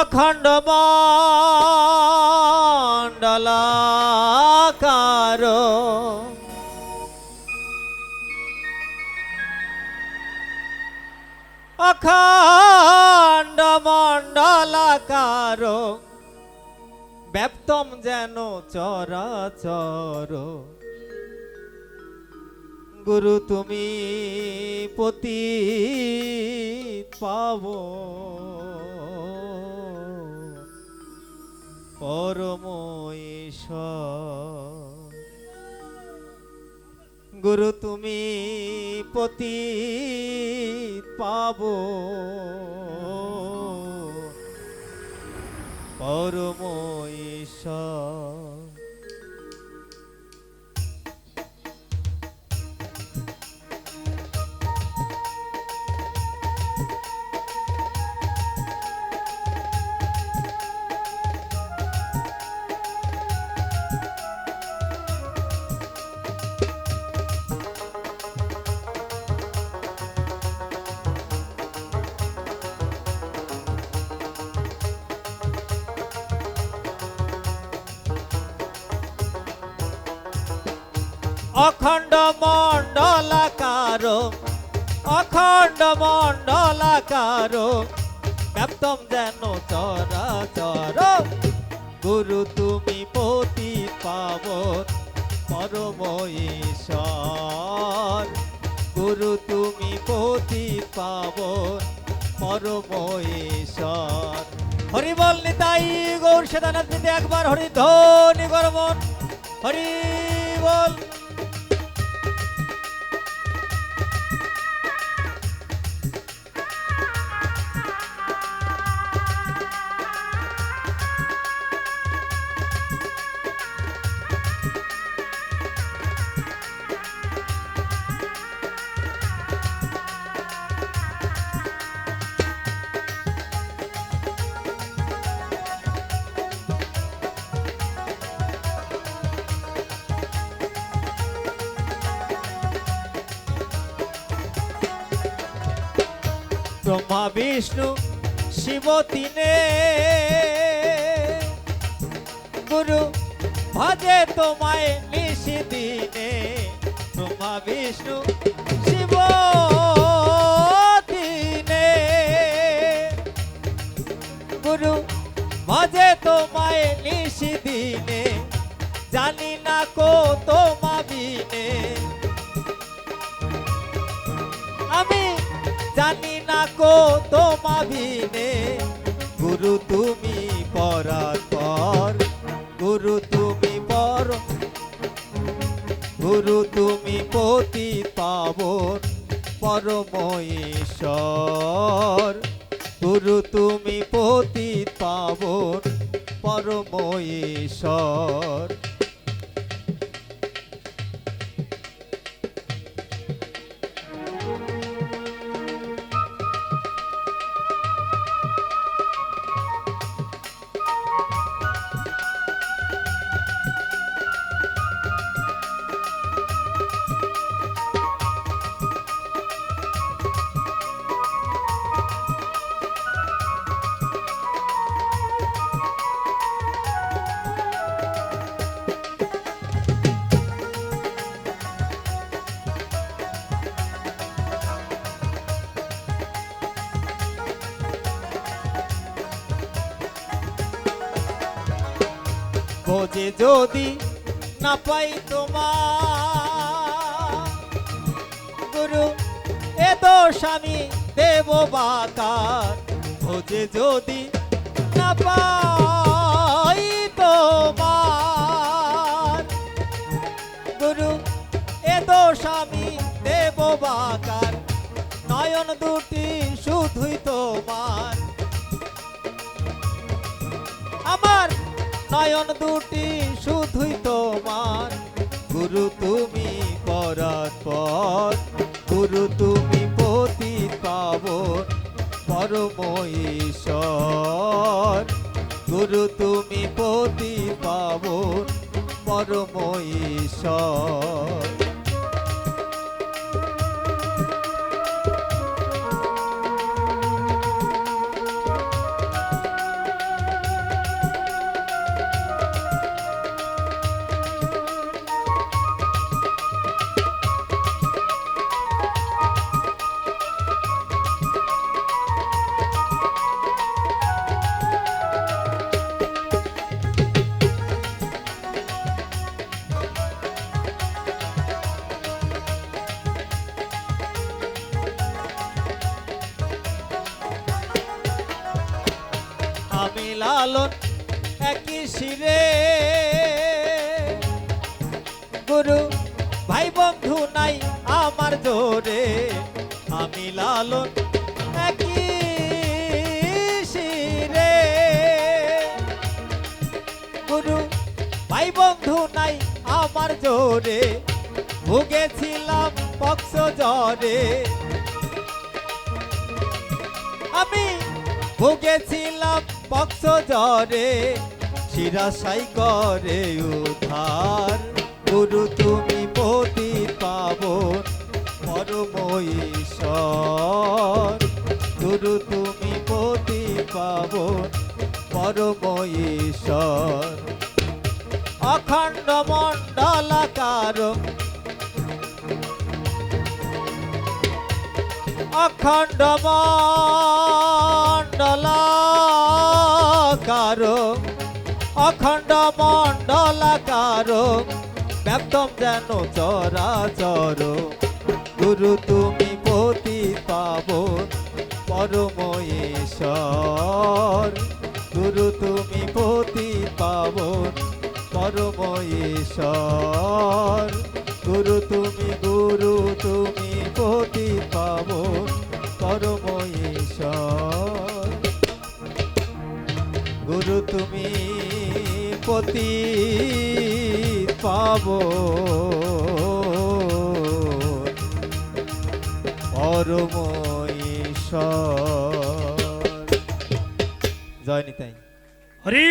অখণ্ড মণ্ডলাকার অখণ্ড মণ্ডলাকার ব্যপ্তম যেন চরাচর। গুরু তুমি পতি পাব। পরম ঈশ্বর। গুরু তুমি পতি পাব পরম অখণ্ড মণ্ডলাকার অখণ্ড মণ্ডলাকার, ব্যপ্তম যেন চরাচর। গুরু তুমি পতি পাব পরম ঈশ্বর। গুরু তুমি পতি পাব পরম ঈশ্বর। হরি বল নিতাই গৌর সেদানাথ একবার হরি ধ্বনি গরমন হরি বল ব্রহ্মা, বিষ্ণু শিব তিনে গুরু ভজে তোমায় নিশি দিনে। ব্রহ্মা, বিষ্ণু শিব তিনে গুরু ভজে তোমায় নিশি দিনে। জানি না কো তোমা বিনে আমি জানি না কো তোমা বিনে গুরু তুমি পরার পর, গুরু তুমি পর, গুরু তুমি পতি পাবন, পরম ঈশ্বর। গুরু তুমি পতি পাবন, পরম খোঁজে যদি না পাই তোমার। গুরু, এ দোষ দেব বাকার খোঁজে যদি না পাই তোমার। গুরু, এ দোষ আমি দেব বাকার নয়ন দুটি শুধুই তোমার। নয়ন দুটি শুধুই তোমার। গুরু তুমি পরাত পর, গুরু তুমি পতি পাবন পরম ঈশ্বর। গুরু তুমি পতি পাবন পরম লালন একই শিরে। গুরু, ভাই বন্ধু নাই আমার জোরে, আমি লালন একই শিরে। গুরু, ভাই বন্ধু নাই আমার জোরে, ভুগেছিলাম পক্ষ জ্বরে। আমি ভুগেছিলাম পক্ষ জ্বরে শিরাশাই করে উদ্ধার। গুরু, তুমি পতি পাবন পরম ঈশ্বর। গুরু, তুমি পতি পাবন পরম ঈশ্বর। অখণ্ড মণ্ডলাকার, অখণ্ড মণ্ডলাকার অখণ্ড মণ্ডলাকার ব্যক্তম যেন চরাচর। গুরু তুমি পতি পাব পরম ঈশ্বর। গুরু তুমি পতি পাবন পরম ঈশ্বর। গুরু তুমি গুরু তুমি পতি পাবন পরম ঈশ্বর তুমি পতি পাব। পরম ঈশ্বর। জয় নিতাই। হরি